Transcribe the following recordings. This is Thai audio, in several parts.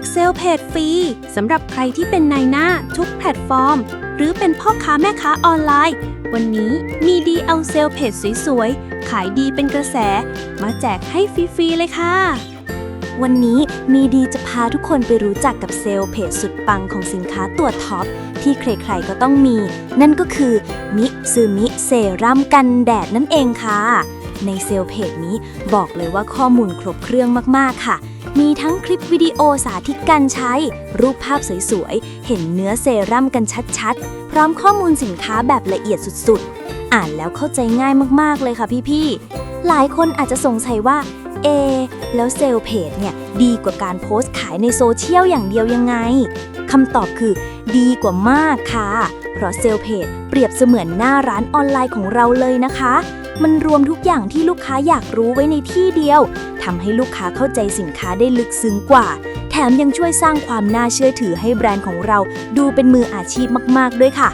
กเซลล์เพจฟรีสำหรับใครที่เป็นนายหน้าทุกแพลตฟอร์ม หรือเป็นพ่อค้าแม่ค้าออนไลน์ วันนี้มีดีเอาเซลล์เพจสวยๆ ขายดีเป็นกระแส มาแจกให้ฟรีๆ เลยค่ะ วันนี้มีดีจะพาทุกคนไปรู้จักกับเซลล์เพจสุดปังของสินค้าตัวท็อป ที่ใครๆก็ต้องมี นั่นก็คือมิซูมิเซรั่มกันแดดนั่นเองค่ะ ในเซลล์เพจนี้บอกเลยว่าข้อมูลครบเครื่องมากๆค่ะ มีทั้งคลิปวิดีโอสาธิตการใช้ รูปภาพสวยๆ เห็นเนื้อเซรั่มกันชัดๆ พร้อมข้อมูลสินค้าแบบละเอียดสุดๆ อ่านแล้วเข้าใจง่ายมากๆเลยค่ะพี่ๆ หลายคนอาจจะสงสัยว่า เอ แล้วเซลล์เพจเนี่ย ดีกว่าการโพสต์ขายในโซเชียลอย่างเดียวยังไงคำตอบคือ ดีกว่ามากค่ะ เพราะเซลล์เพจเปรียบเสมือนหน้าร้านออนไลน์ของเราเลยนะคะ มันรวมทุกอย่างที่ลูกค้าอยากรู้ไว้ในที่เดียวทำให้ลูกค้าเข้าใจสินค้าได้ลึกซึ้งกว่า แถมยังช่วยสร้างความน่าเชื่อถือให้แบรนด์ของเราดูเป็นมืออาชีพมาก ๆ ด้วยค่ะ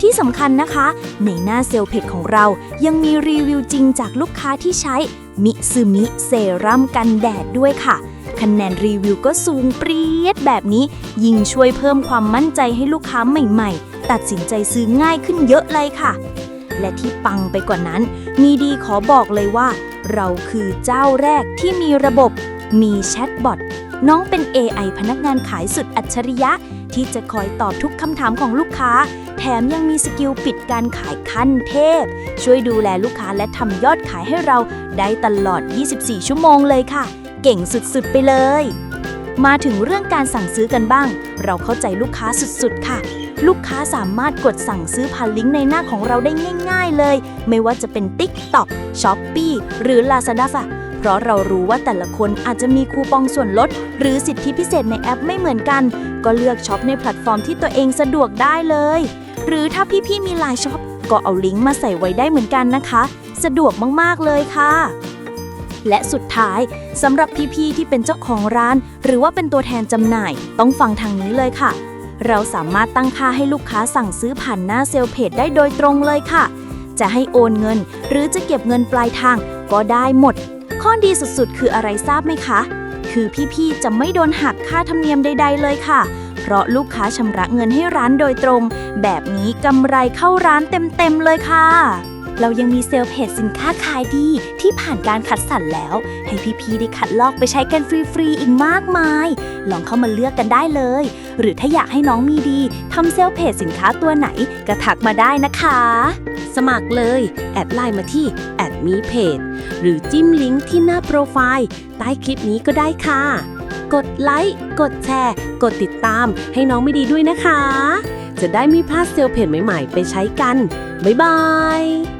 ที่สำคัญนะคะ ในหน้าเซลล์เพจของเรายังมีรีวิวจริงจากลูกค้าที่ใช้ มิซึมิเซรั่มกันแดดด้วยค่ะ คะแนนรีวิวก็สูงเปรียดแบบนี้ ยิ่งช่วยเพิ่มความมั่นใจให้ลูกค้าใหม่ๆ ตัดสินใจซื้อง่ายขึ้นเยอะเลยค่ะ และที่ปังไปกว่านั้น มีดีขอบอกเลยว่า เราคือเจ้าแรกที่มีระบบ มีแชทบอทน้องเป็น AI พนักงานขายสุดอัจฉริยะ ที่จะคอยตอบทุกคำถามของลูกค้า แถมยังมีสกิลปิดการขายขั้นเทพ ช่วยดูแลลูกค้าและทำยอดขายให้เราได้ตลอด 24 ชั่วโมงเลยค่ะ เก่งสุดๆไปเลย มาถึงเรื่องการสั่งซื้อกันบ้าง เราเข้าใจลูกค้าสุดๆ ค่ะ ลูกค้าสามารถกดสั่งซื้อผ่านลิงก์ในหน้าของเราได้ง่าย ๆ เลย ไม่ว่าจะเป็น TikTok, Shopee หรือ Lazada ค่ะเพราะเรารู้ว่าแต่ละคนอาจจะมีคูปองส่วนลด หรือสิทธิพิเศษในแอปไม่เหมือนกัน ก็เลือกช็อปในแพลตฟอร์มที่ตัวเองสะดวกได้เลย หรือถ้าพี่ๆมีไลน์ช็อปก็เอาลิงก์มาใส่ไว้ได้เหมือนกันนะคะ สะดวกมากๆเลยค่ะ และสุดท้ายสำหรับพี่ๆที่เป็นเจ้าของร้าน หรือว่าเป็นตัวแทนจำหน่าย ต้องฟังทางนี้เลยค่ะ เราสามารถตั้งค่าให้ลูกค้าสั่งซื้อผ่านหน้าเซลล์เพจได้โดยตรงเลยค่ะ จะให้โอนเงิน หรือจะเก็บเงินปลายทางก็ได้หมด ข้อดีสุดๆ คืออะไรทราบไหมคะ คือพี่ๆ จะไม่โดนหักค่าธรรมเนียมใด ๆ เลยค่ะ เพราะลูกค้าชำระเงินให้ร้านโดยตรง แบบนี้กำไรเข้าร้านเต็มๆ เลยค่ะ เรายังมีเซลล์เพจสินค้าขายดี ที่ผ่านการคัดสรรแล้ว ให้พี่ๆได้คัดลอกไปใช้กันฟรีๆอีกมากมาย ลองเข้ามาเลือกกันได้เลย หรือถ้าอยากให้น้องมีดีทำเซลล์เพจสินค้าตัวไหนก็ทักมาได้นะคะ สมัครเลย แอดไลน์มาที่แอดมีเพจหรือจิ้มลิงก์ที่หน้าโปรไฟล์ใต้คลิปนี้ก็ได้ค่ะ กดไลค์กดแชร์ กดติดตามให้น้องไม่ดีด้วยนะคะจะได้ไม่พลาดเซลล์เพจใหม่ ๆ ไปใช้กัน บ๊ายบาย